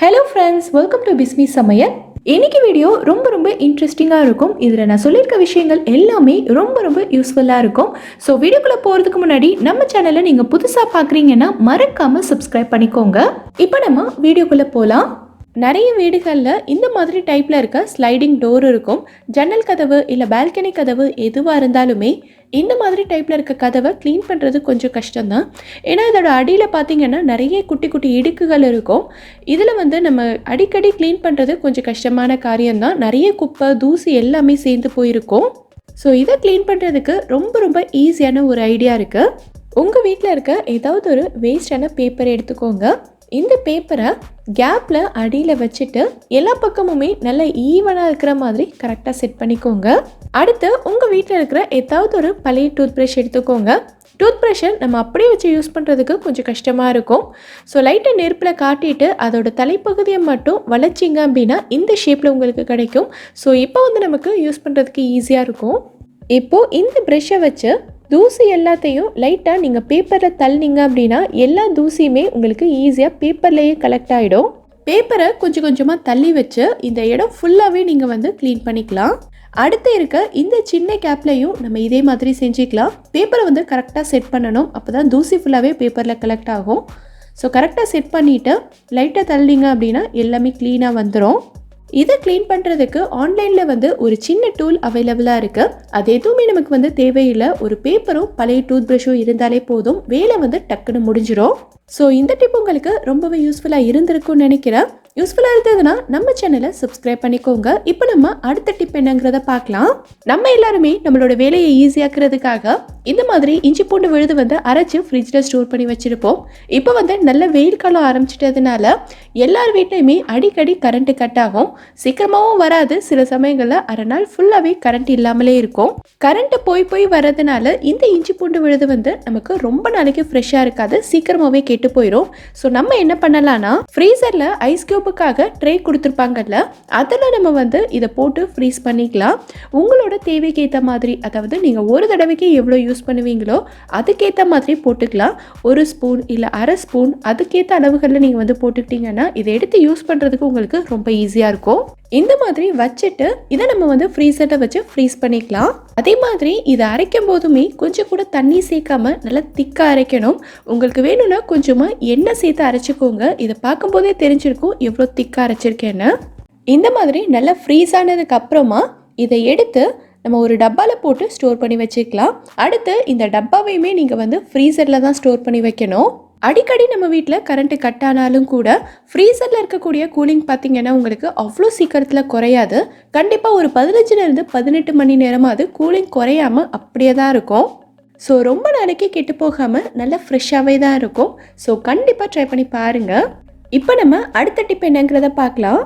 Hello friends welcome to Bismi சமையல் இன்னைக்கு video ரொம்ப ரொம்ப இன்ட்ரெஸ்டிங்காக இருக்கும். இதில் நான் சொல்லியிருக்க விஷயங்கள் எல்லாமே ரொம்ப ரொம்ப யூஸ்ஃபுல்லாக இருக்கும். ஸோ வீடியோக்குள்ளே போகிறதுக்கு முன்னாடி நம்ம சேனலை நீங்கள் புதுசாக பார்க்குறீங்கன்னா மறக்காமல் சப்ஸ்கிரைப் பண்ணிக்கோங்க. இப்போ நம்ம வீடியோக்குள்ளே போகலாம் நிறைய வீடுகளில் இந்த மாதிரி டைப்பில் இருக்க ஸ்லைடிங் டோர் இருக்கும். ஜன்னல் கதவு இல்லை பால்கனி கதவு எதுவாக இருந்தாலுமே இந்த மாதிரி டைப்பில் இருக்க கதவை க்ளீன் பண்ணுறது கொஞ்சம் கஷ்டம்தான். ஏன்னா இதோட அடியில் பார்த்தீங்கன்னா நிறைய குட்டி குட்டி இடுக்குகள் இருக்கும். இதில் வந்து நம்ம அடிக்கடி க்ளீன் பண்ணுறது கொஞ்சம் கஷ்டமான காரியம்தான். நிறைய குப்பை தூசி எல்லாமே சேர்ந்து போயிருக்கும். ஸோ இதை க்ளீன் பண்ணுறதுக்கு ரொம்ப ரொம்ப ஈஸியான ஒரு ஐடியா இருக்குது உங்கள் வீட்டில் இருக்க ஏதாவது ஒரு வேஸ்டான பேப்பரை எடுத்துக்கோங்க. இந்த பேப்பரை கேப்பில் அடியில் வச்சுட்டு எல்லா பக்கமுமே நல்ல ஈவனாக இருக்கிற மாதிரி கரெக்டாக செட் பண்ணிக்கோங்க. அடுத்து உங்கள் வீட்டில் இருக்கிற ஏதாவது ஒரு பழைய டூத் ப்ரஷ் எடுத்துக்கோங்க. டூத் ப்ரஷை நம்ம அப்படியே வச்சு யூஸ் பண்ணுறதுக்கு கொஞ்சம் கஷ்டமாக இருக்கும். ஸோ லைட்டை நெருப்பில் காட்டிட்டு அதோட தலைப்பகுதியை மட்டும் வளைச்சிங்க அப்படின்னா இந்த ஷேப்பில் உங்களுக்கு கிடைக்கும். ஸோ இப்போ வந்து நமக்கு யூஸ் பண்ணுறதுக்கு ஈஸியாக இருக்கும். இப்போது இந்த ப்ரெஷ்ஷை வச்சு தூசி எல்லாத்தையும் லைட்டாக நீங்கள் பேப்பரில் தள்ளினீங்க அப்படின்னா எல்லா தூசியுமே உங்களுக்கு ஈஸியாக பேப்பர்லேயே கலெக்ட் ஆகிடும் பேப்பரை கொஞ்சம் கொஞ்சமாக தள்ளி வச்சு இந்த இடம் ஃபுல்லாகவே நீங்கள் வந்து க்ளீன் பண்ணிக்கலாம். அடுத்து இருக்க இந்த சின்ன கேப்லையும் நம்ம இதே மாதிரி செஞ்சுக்கலாம். பேப்பரை வந்து கரெக்டாக செட் பண்ணணும். அப்போ தான் தூசி ஃபுல்லாகவே பேப்பரில் கலெக்ட் ஆகும். ஸோ கரெக்டாக செட் பண்ணிவிட்டு லைட்டாக தள்ளிங்க அப்படின்னா எல்லாமே க்ளீனாக வந்துடும் இதை க்ளீன் பண்ணுறதுக்கு ஆன்லைனில் வந்து ஒரு சின்ன டூல் அவைலபிளாக இருக்குது அது எதுவுமே நமக்கு வந்து தேவையில்லை. ஒரு பேப்பரும் பழைய டூத் ப்ரஷும் இருந்தாலே போதும். வேலை வந்து டக்குன்னு முடிஞ்சிடும் ஸோ இந்த டிப் உங்களுக்கு ரொம்பவே யூஸ்ஃபுல்லாக இருந்திருக்கும்னு நினைக்கிறேன். யூஸ்ஃபுல்லாக இருந்ததுன்னா நம்ம சேனலை சப்ஸ்கிரைப் பண்ணிக்கோங்க. இப்போ நம்ம அடுத்த டிப் என்னங்கிறத பார்க்கலாம். நம்ம எல்லாருமே நம்மளோட வேலையை ஈஸியாக்குறதுக்காக இந்த மாதிரி இஞ்சி பூண்டு விழுது வந்து அரைச்சி ஃப்ரிட்ஜில் ஸ்டோர் பண்ணி வச்சுருப்போம். இப்போ வந்து நல்ல வெயில் காலம் ஆரம்பிச்சிட்டதுனால எல்லார் வீட்லையுமே அடிக்கடி கரண்ட்டு கட் ஆகும். சீக்கிரமாகவும் வராது. சில சமயங்களில் அரை நாள் ஃபுல்லாகவே கரண்ட் இல்லாமலே இருக்கும். கரண்ட்டு போய் போய் வர்றதுனால இந்த இஞ்சி பூண்டு விழுது வந்து நமக்கு ரொம்ப நாளைக்கு ஃப்ரெஷ்ஷாக இருக்காது. சீக்கிரமாகவே கெட்டு போயிடும் ஸோ நம்ம என்ன பண்ணலாம்னா ஃப்ரீசரில் ஐஸ் கியூப்புக்காக ட்ரே கொடுத்துருப்பாங்கல்ல அதில் நம்ம வந்து இதை போட்டு ஃப்ரீஸ் பண்ணிக்கலாம். உங்களோட தேவைக்கு ஏற்ற மாதிரி அதாவது நீங்கள் ஒரு தடவைக்கு எவ்வளோ யூஸ் பண்ணுவீங்களோ அதுக்கேற்ற மாதிரி போட்டுக்கலாம். ஒரு ஸ்பூன் இல்லை அரை ஸ்பூன் அதுக்கேற்ற அளவுகளில் நீங்கள் வந்து போட்டுக்கிட்டீங்கன்னா இதை எடுத்து யூஸ் பண்ணுறதுக்கு உங்களுக்கு ரொம்ப ஈஸியாக இருக்கும். இந்த மாதிரி வச்சுட்டு இதை நம்ம வந்து ஃப்ரீசரில் வச்சு ஃப்ரீஸ் பண்ணிக்கலாம். அதே மாதிரி இதை அரைக்கும் போதுமே கொஞ்சம் கூட தண்ணி சேர்க்காம நல்லா திக்காக அரைக்கணும். உங்களுக்கு வேணும்னா கொஞ்சமாக எண்ணெய் சேர்த்து அரைச்சிக்கோங்க. இதை பார்க்கும்போதே தெரிஞ்சிருக்கும் எவ்வளோ திக்காக அரைச்சிருக்கேன்னு. இந்த மாதிரி நல்லா ஃப்ரீஸ் ஆனதுக்கு அப்புறமா இதை எடுத்து நம்ம ஒரு டப்பாவில் போட்டு ஸ்டோர் பண்ணி வச்சுக்கலாம். அடுத்து இந்த டப்பாவையுமே நீங்கள் வந்து ஃப்ரீசரில் தான் ஸ்டோர் பண்ணி வைக்கணும். அடிக்கடி நம்ம வீட்டில் கரண்ட்டு கட் ஆனாலும் கூட ஃப்ரீசரில் இருக்கக்கூடிய கூலிங் பார்த்திங்கன்னா உங்களுக்கு அவ்வளோ சீக்கிரத்தில் குறையாது. கண்டிப்பாக ஒரு பதினஞ்சுலேருந்து பதினெட்டு மணி நேரமாவது கூலிங் குறையாமல் அப்படியே தான் இருக்கும். ஸோ ரொம்ப நாளைக்கு கெட்டு போகாமல் நல்லா ஃப்ரெஷ்ஷாகவே தான் இருக்கும். ஸோ கண்டிப்பாக ட்ரை பண்ணி பாருங்கள் இப்போ நம்ம அடுத்த டிப் என்னங்கிறத பார்க்கலாம்.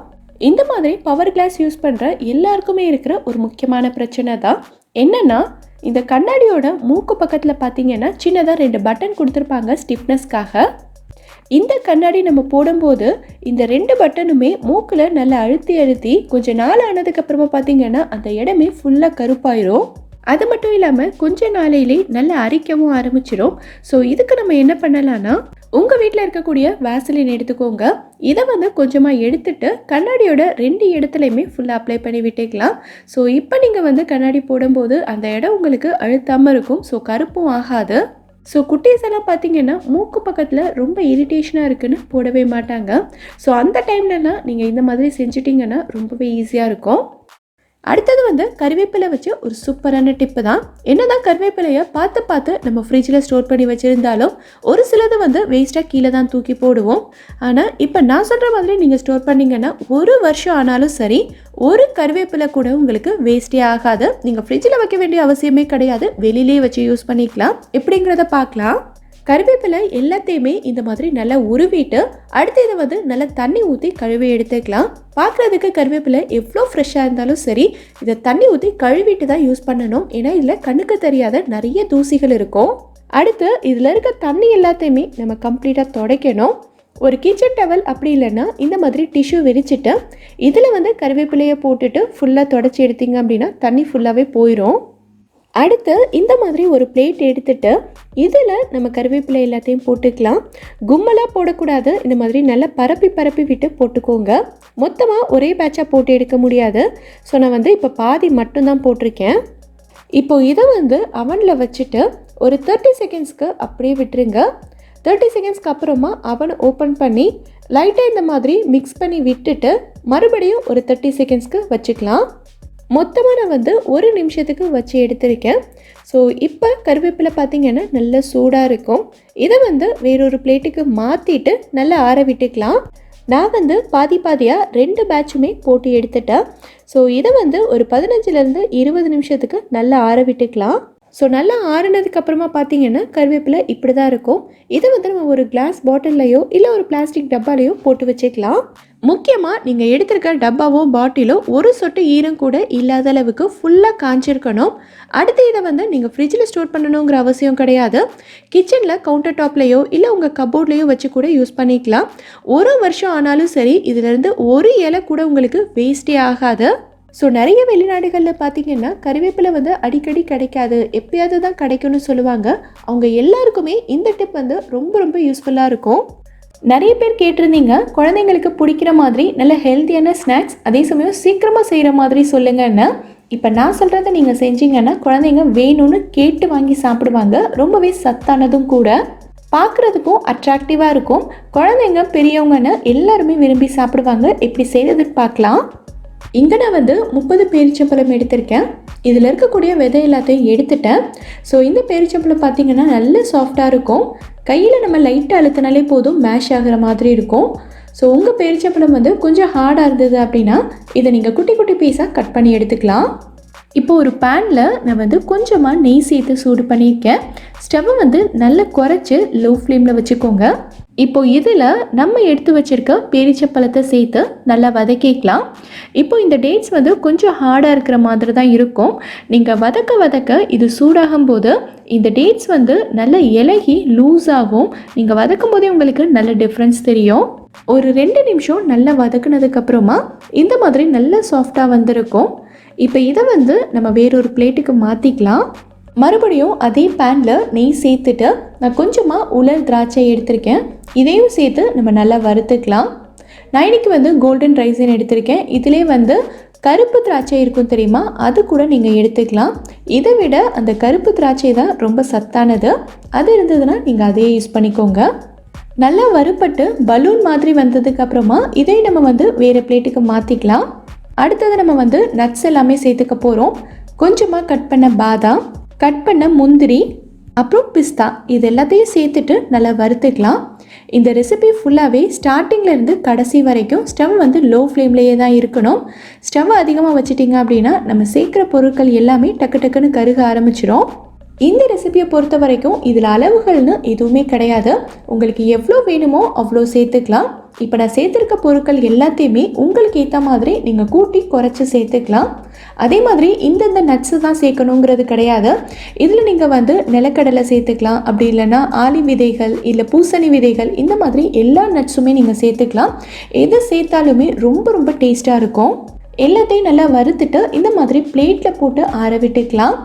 இந்த மாதிரி பவர் கிளாஸ் யூஸ் பண்ணுற எல்லாருக்குமே இருக்கிற ஒரு முக்கியமான பிரச்சனை தான். என்னென்னா இந்த கண்ணாடியோட மூக்கு பக்கத்தில் பார்த்தீங்கன்னா சின்னதாக ரெண்டு பட்டன் கொடுத்துருப்பாங்க ஸ்டிஃப்னஸ்க்காக இந்த கண்ணாடி நம்ம போடும்போது இந்த ரெண்டு பட்டனுமே மூக்கில் நல்லா அழுத்தி அழுத்தி கொஞ்சம் நாள் ஆனதுக்கப்புறமா பார்த்தீங்கன்னா அந்த இடமே ஃபுல்லாக கருப்பாயிரும். அது மட்டும் இல்லாமல் கொஞ்ச நாளையிலே நல்லா அரிக்கவும் ஆரம்பிச்சிடும் ஸோ இதுக்கு நம்ம என்ன பண்ணலான்னா உங்கள் வீட்டில் இருக்கக்கூடிய வேசலின் எடுத்துக்கோங்க. இதை வந்து கொஞ்சமாக எடுத்துட்டு கண்ணாடியோட ரெண்டு இடத்துலையுமே ஃபுல்லாக அப்ளை பண்ணி விட்டுக்கலாம். ஸோ இப்போ நீங்கள் வந்து கண்ணாடி போடும்போது அந்த இடம் உங்களுக்கு அழுத்தாமல் இருக்கும். ஸோ கருப்பும் ஆகாது. ஸோ குட்டீஸ் எல்லாம் பார்த்தீங்கன்னா மூக்கு பக்கத்தில் ரொம்ப இரிட்டேஷனாக இருக்குன்னு போடவே மாட்டாங்க. ஸோ அந்த டைம்லலாம் நீங்கள் இந்த மாதிரி செஞ்சிட்டிங்கன்னா ரொம்பவே ஈஸியாக இருக்கும். அடுத்தது வந்து கருவேப்பிலை வச்சு ஒரு சூப்பரான டிப்பு தான். என்னதான் கருவேப்பிலையை பார்த்து பார்த்து நம்ம ஃப்ரிட்ஜில் ஸ்டோர் பண்ணி வச்சுருந்தாலும் ஒரு சிலது வந்து வேஸ்ட்டாக கீழே தான் தூக்கி போடுவோம். ஆனால் இப்போ நான் சொல்கிற மாதிரி நீங்கள் ஸ்டோர் பண்ணிங்கன்னா ஒரு வருஷம் ஆனாலும் சரி ஒரு கருவேப்பிலை கூட உங்களுக்கு வேஸ்டே ஆகாது. நீங்கள் ஃப்ரிட்ஜில் வைக்க வேண்டிய அவசியமே கிடையாது. வெளியிலே வச்சு யூஸ் பண்ணிக்கலாம். எப்படிங்கிறத பார்க்கலாம். கருவேப்பிலை எல்லாத்தையுமே இந்த மாதிரி நல்லா உருவிட்டு அடுத்து இதை வந்து நல்லா தண்ணி ஊற்றி கழுவி எடுத்துக்கலாம். பார்க்குறதுக்கு கருவேப்பிலை எவ்வளோ ஃப்ரெஷ்ஷாக இருந்தாலும் சரி இதை தண்ணி ஊற்றி கழுவிட்டு தான் யூஸ் பண்ணணும். ஏன்னா இதில் கண்ணுக்கு தெரியாத நிறைய தூசிகள் இருக்கும். அடுத்து இதில் இருக்க தண்ணி எல்லாத்தையுமே நம்ம கம்ப்ளீட்டாக துடைக்கணும். ஒரு கிச்சன் டவல் அப்படி இல்லைன்னா இந்த மாதிரி டிஷ்யூ விரிச்சிட்டு இதில் வந்து கருவேப்பிலையை போட்டுட்டு ஃபுல்லாக தொடச்சி எடுத்தீங்க அப்படின்னா தண்ணி ஃபுல்லாகவே போயிடும் அடுத்து இந்த மாதிரி ஒரு பிளேட் எடுத்துட்டு இதில் நம்ம கருவேப்பிலை எல்லாத்தையும் போட்டுக்கலாம். கும்மலாக போடக்கூடாது. இந்த மாதிரி நல்லா பரப்பி பரப்பி விட்டு போட்டுக்கோங்க. மொத்தமாக ஒரே பேட்சாக போட்டு எடுக்க முடியாது. ஸோ நான் வந்து இப்போ பாதி மட்டும்தான் போட்டிருக்கேன். இப்போ இதை வந்து அவனில் வச்சுட்டு ஒரு தேர்ட்டி செகண்ட்ஸ்க்கு அப்படியே விட்டுருங்க. தேர்ட்டி செகண்ட்ஸ்க்கு அப்புறமா அவனை ஓப்பன் பண்ணி லைட்டாக இந்த மாதிரி மிக்ஸ் பண்ணி விட்டுட்டு மறுபடியும் ஒரு தேர்ட்டி செகண்ட்ஸ்க்கு வச்சுக்கலாம். மொத்தமாக நான் வந்து ஒரு நிமிஷத்துக்கு வச்சு எடுத்திருக்கேன். ஸோ இப்போ கருவேப்பிலை பார்த்தீங்கன்னா நல்ல சூடாக இருக்கும். இதை வந்து வேறொரு பிளேட்டுக்கு மாற்றிட்டு நல்லா ஆற விட்டுக்கலாம். நான் வந்து பாதி பாதியாக ரெண்டு பேட்சுமே போட்டு எடுத்துட்டேன். ஸோ இதை வந்து ஒரு பதினஞ்சுலேருந்து இருபது நிமிஷத்துக்கு நல்லா ஆற விட்டுக்கலாம். ஸோ நல்லா ஆறுனதுக்கப்புறமா பார்த்தீங்கன்னா கருவேப்பிலை இப்படி தான் இருக்கும். இதை வந்து நம்ம ஒரு கிளாஸ் பாட்டில்லையோ இல்லை ஒரு பிளாஸ்டிக் டப்பாலையோ போட்டு வச்சுக்கலாம். முக்கியமாக நீங்கள் எடுத்திருக்க டப்பாவோ பாட்டிலோ ஒரு சொட்டு ஈரம் கூட இல்லாத அளவுக்கு ஃபுல்லாக காஞ்சிருக்கணும். அடுத்து இதை வந்து நீங்கள் ஃப்ரிட்ஜில் ஸ்டோர் பண்ணணுங்கிற அவசியம் கிடையாது. கிச்சனில் கவுண்டர் டாப்லேயோ இல்லை உங்கள் கபோர்ட்லேயோ வச்சு கூட யூஸ் பண்ணிக்கலாம். ஒரு வருஷம் ஆனாலும் சரி இதிலேருந்து ஒரு இலை கூட உங்களுக்கு வேஸ்டே ஆகாது. ஸோ நிறைய வெளிநாடுகளில் பார்த்தீங்கன்னா கருவேப்பிலை வந்து அடிக்கடி கிடைக்காது. எப்பயாவது தான் கிடைக்கும்னு சொல்லுவாங்க. அவங்க எல்லாருக்குமே இந்த டிப் வந்து ரொம்ப ரொம்ப யூஸ்ஃபுல்லாக இருக்கும். நிறைய பேர் கேட்டிருந்தீங்க. குழந்தைங்களுக்கு பிடிக்கிற மாதிரி நல்ல ஹெல்த்தியான ஸ்நாக்ஸ் அதே சமயம் சீக்கிரமாக செய்கிற மாதிரி சொல்லுங்கன்னு. இப்போ நான் சொல்கிறத நீங்கள் செஞ்சீங்கன்னா குழந்தைங்க வேணும்னு கேட்டு வாங்கி சாப்பிடுவாங்க. ரொம்பவே சத்தானதும் கூட. பார்க்குறதுக்கும் அட்ராக்டிவாக இருக்கும். குழந்தைங்க பெரியவங்கன்னு எல்லாருமே விரும்பி சாப்பிடுவாங்க. எப்படி செய்கிறதுன்னு பார்க்கலாம். இங்கே நான் வந்து முப்பது பேரிச்சம்பழம் எடுத்திருக்கேன். இதில் இருக்கக்கூடிய விதை எல்லாத்தையும் எடுத்துட்டேன். ஸோ இந்த பேரிச்சம்பழம் பார்த்தீங்கன்னா நல்ல சாஃப்டாக இருக்கும். கையில் நம்ம லைட்டாக அழுத்தினாலே போதும் மேஷ் ஆகிற மாதிரி இருக்கும். ஸோ உங்கள் பேரிச்சப்பழம் வந்து கொஞ்சம் ஹார்டாக இருந்தது அப்படின்னா இதை நீங்கள் குட்டி குட்டி பீஸாக கட் பண்ணி எடுத்துக்கலாம். இப்போ ஒரு பேனில் நான் வந்து கொஞ்சமாக நெய் சேர்த்து சூடு பண்ணியிருக்கேன். ஸ்டவ்வை வந்து நல்லா குறைச்சி லோ ஃப்ளேமில் வச்சுக்கோங்க. இப்போ இதில் நம்ம எடுத்து வச்சிருக்க பேரிச்சப்பழத்தை சேர்த்து நல்லா வதக்கிக்கலாம். இப்போ இந்த டேட்ஸ் வந்து கொஞ்சம் ஹார்டாக இருக்கிற மாதிரி தான் இருக்கும். நீங்கள் வதக்க வதக்க இது சூடாகும் போது இந்த டேட்ஸ் வந்து நல்லா இலகி லூஸ் நீங்கள் வதக்கும் போதே உங்களுக்கு நல்ல டிஃப்ரென்ஸ் தெரியும். ஒரு ரெண்டு நிமிஷம் நல்லா வதக்குனதுக்கப்புறமா இந்த மாதிரி நல்லா சாஃப்டாக வந்திருக்கும். இப்போ இதை வந்து நம்ம வேறொரு பிளேட்டுக்கு மாற்றிக்கலாம் மறுபடியும் அதே பேனில் நெய் சேர்த்துட்டு நான் கொஞ்சமாக உலர் திராட்சை எடுத்திருக்கேன். இதையும் சேர்த்து நம்ம நல்லா வறுத்துக்கலாம். நான் இன்றைக்கி வந்து கோல்டன் ரைஸின் எடுத்திருக்கேன். இதிலே வந்து கருப்பு திராட்சை இருக்கும் தெரியுமா? அது கூட நீங்கள் எடுத்துக்கலாம். இதை விட அந்த கருப்பு திராட்சை தான் ரொம்ப சத்தானது. அது இருந்ததுன்னா நீங்கள் அதையே யூஸ் பண்ணிக்கோங்க. நல்லா வறுப்பட்டு பலூன் மாதிரி வந்ததுக்கு அப்புறமா இதை நம்ம வந்து வேறு பிளேட்டுக்கு மாற்றிக்கலாம் அடுத்தது நம்ம வந்து நட்ஸ் எல்லாமே சேர்த்துக்க போகிறோம் கொஞ்சமாக கட் பண்ண பாதாம் கட் பண்ண முந்திரி அப்புறம் பிஸ்தா. இது எல்லாத்தையும் சேர்த்துட்டு நல்லா வறுத்துக்கலாம். இந்த ரெசிபி ஃபுல்லாகவே ஸ்டார்டிங்லேருந்து கடைசி வரைக்கும் ஸ்டவ் வந்து லோ ஃப்ளேம்லேயே தான் இருக்கணும். ஸ்டவ் அதிகமாக வச்சிட்டிங்க அப்படின்னா நம்ம சேர்க்குற பொருட்கள் எல்லாமே டக்கு டக்குன்னு கருக ஆரம்பிச்சிடும் இந்த ரெசிபியை பொறுத்த வரைக்கும் இதில் அளவுகள்னு எதுவுமே கிடையாது. உங்களுக்கு எவ்வளோ வேணுமோ அவ்வளோ சேர்த்துக்கலாம். இப்போ நான் சேர்த்துருக்க பொருட்கள் எல்லாத்தையுமே உங்களுக்கு ஏற்ற மாதிரி நீங்கள் கூட்டி குறைச்சி சேர்த்துக்கலாம். அதே மாதிரி இந்தந்த நட்ஸு தான் சேர்க்கணுங்கிறது கிடையாது. இதில் நீங்கள் வந்து நிலக்கடலை சேர்த்துக்கலாம். அப்படி இல்லைன்னா ஆலி விதைகள் இல்லை பூசணி விதைகள் இந்த மாதிரி எல்லா நட்ஸுமே நீங்கள் சேர்த்துக்கலாம். எது சேர்த்தாலுமே ரொம்ப ரொம்ப டேஸ்ட்டாக இருக்கும். எல்லாத்தையும் நல்லா வறுத்துட்டு இந்த மாதிரி பிளேட்டில் போட்டு ஆற விட்டுக்கலாம்.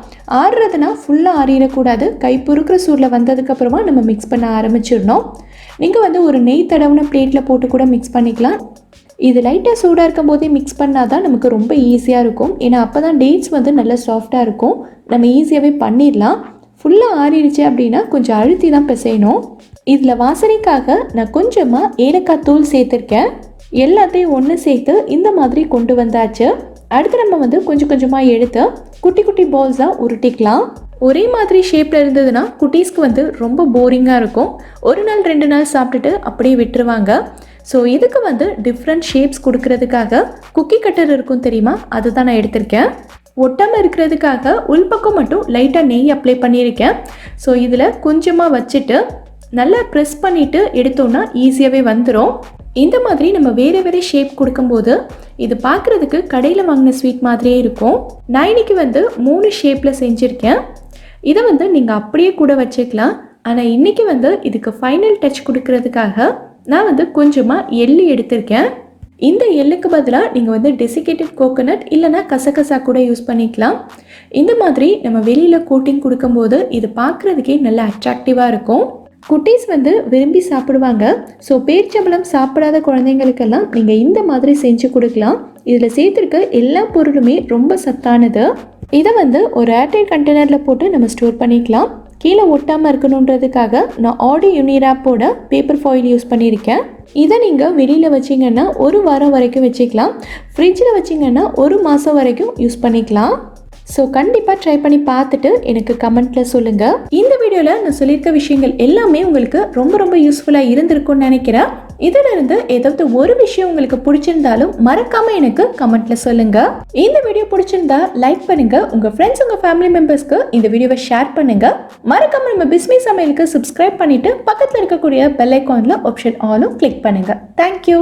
ஆறுறதுனா ஃபுல்லாக ஆறிடக்கூடாது. கை பொறுக்கிற சூடில் வந்ததுக்கப்புறமா நம்ம மிக்ஸ் பண்ண ஆரம்பிச்சிடணும். நீங்கள் வந்து ஒரு நெய் தடவுன பிளேட்டில் போட்டு கூட மிக்ஸ் பண்ணிக்கலாம். இது லைட்டாக சூடாக இருக்கும் போதே மிக்ஸ் பண்ணால் தான் நமக்கு ரொம்ப ஈஸியாக இருக்கும். ஏன்னா அப்போ தான் டேட்ஸ் வந்து நல்லா சாஃப்டாக இருக்கும். நம்ம ஈஸியாகவே பண்ணிடலாம். ஃபுல்லாக ஆறிடுச்சு அப்படின்னா கொஞ்சம் அழுத்தி தான் பிசையணும். இதில் வாசனைக்காக நான் கொஞ்சமாக ஏலக்காய் தூள் சேர்த்துருக்கேன். எல்லாத்தையும் ஒன்று சேர்த்து இந்த மாதிரி கொண்டு வந்தாச்சு. அடுத்து நம்ம வந்து கொஞ்சம் கொஞ்சமாக எடுத்து குட்டி குட்டி பால்ஸாக உருட்டிக்கலாம். ஒரே மாதிரி ஷேப்பில் இருந்ததுன்னா குட்டீஸ்க்கு வந்து ரொம்ப போரிங்காக இருக்கும். ஒரு நாள் ரெண்டு நாள் சாப்பிட்டுட்டு அப்படியே விட்டுருவாங்க. ஸோ இதுக்கு வந்து டிஃப்ரெண்ட் ஷேப்ஸ் கொடுக்கறதுக்காக குக்கி கட்டர் இருக்கும் தெரியுமா? அதுதான் நான் எடுத்திருக்கேன். ஒட்டாமல் இருக்கிறதுக்காக உள்பக்கம் மட்டும் லைட்டாக நெய் அப்ளை பண்ணியிருக்கேன். ஸோ இதில் கொஞ்சமாக வச்சுட்டு நல்லா ப்ரெஸ் பண்ணிவிட்டு எடுத்தோன்னா ஈஸியாகவே வந்துடும் இந்த மாதிரி நம்ம வேறு வேறு ஷேப் கொடுக்கும்போது இது பார்க்குறதுக்கு கடையில் வாங்கின ஸ்வீட் மாதிரியே இருக்கும். நான் இன்னைக்கு வந்து மூணு ஷேப்பில் செஞ்சுருக்கேன். இதை வந்து நீங்கள் அப்படியே கூட வச்சுக்கலாம். ஆனால் இன்றைக்கி வந்து இதுக்கு ஃபைனல் டச் கொடுக்கறதுக்காக நான் வந்து கொஞ்சமாக எள்ளு எடுத்திருக்கேன். இந்த எள்ளுக்கு பதிலாக நீங்கள் வந்து டெசிகேட்டட் கோகோனட் இல்லைனா கசகசா கூட யூஸ் பண்ணிக்கலாம். இந்த மாதிரி நம்ம வெளியில் கோட்டிங் கொடுக்கும்போது இது பார்க்குறதுக்கே நல்லா அட்ராக்டிவாக இருக்கும். குட்டீஸ் வந்து விரும்பி சாப்பிடுவாங்க. ஸோ பேரிச்சம்பழம் சாப்பிடாத குழந்தைங்களுக்கெல்லாம் நீங்கள் இந்த மாதிரி செஞ்சு கொடுக்கலாம். இதில் சேர்த்துருக்க எல்லா பொருளுமே ரொம்ப சத்தானது. இதை வந்து ஒரு ஏர்டைட் கண்டெய்னரில் போட்டு நம்ம ஸ்டோர் பண்ணிக்கலாம். கீழே ஒட்டாமல் இருக்கணுன்றதுக்காக நான் ஆடி யூனிராப்போட பேப்பர் ஃபாயில் யூஸ் பண்ணியிருக்கேன். இதை நீங்கள் வெளியில் வச்சிங்கன்னா ஒரு வாரம் வரைக்கும் வச்சுக்கலாம். ஃப்ரிட்ஜில் வச்சிங்கன்னா ஒரு மாதம் வரைக்கும் யூஸ் பண்ணிக்கலாம். ஸோ கண்டிப்பாக ட்ரை பண்ணி பார்த்துட்டு எனக்கு கமெண்ட்டில் சொல்லுங்கள் இந்த வீடியோவில் நான் சொல்லியிருக்க விஷயங்கள் எல்லாமே உங்களுக்கு ரொம்ப ரொம்ப யூஸ்ஃபுல்லாக இருந்திருக்கும்னு நினைக்கிறேன். இதிலிருந்து ஏதாவது ஒரு விஷயம் உங்களுக்கு பிடிச்சிருந்தாலும் மறக்காமல் எனக்கு கமெண்ட்டில் சொல்லுங்கள் இந்த வீடியோ பிடிச்சிருந்தா லைக் பண்ணுங்கள் உங்கள் ஃப்ரெண்ட்ஸ் உங்கள் ஃபேமிலி மெம்பர்ஸ்க்கு இந்த வீடியோவை ஷேர் பண்ணுங்கள் மறக்காமல் நம்ம பிஸ்மி சமையலுக்கு சப்ஸ்கிரைப் பண்ணிவிட்டு பக்கத்தில் இருக்கக்கூடிய பெல் ஐக்கான்ல ஆப்ஷன் ஆலும் கிளிக் பண்ணுங்கள் தேங்க்யூ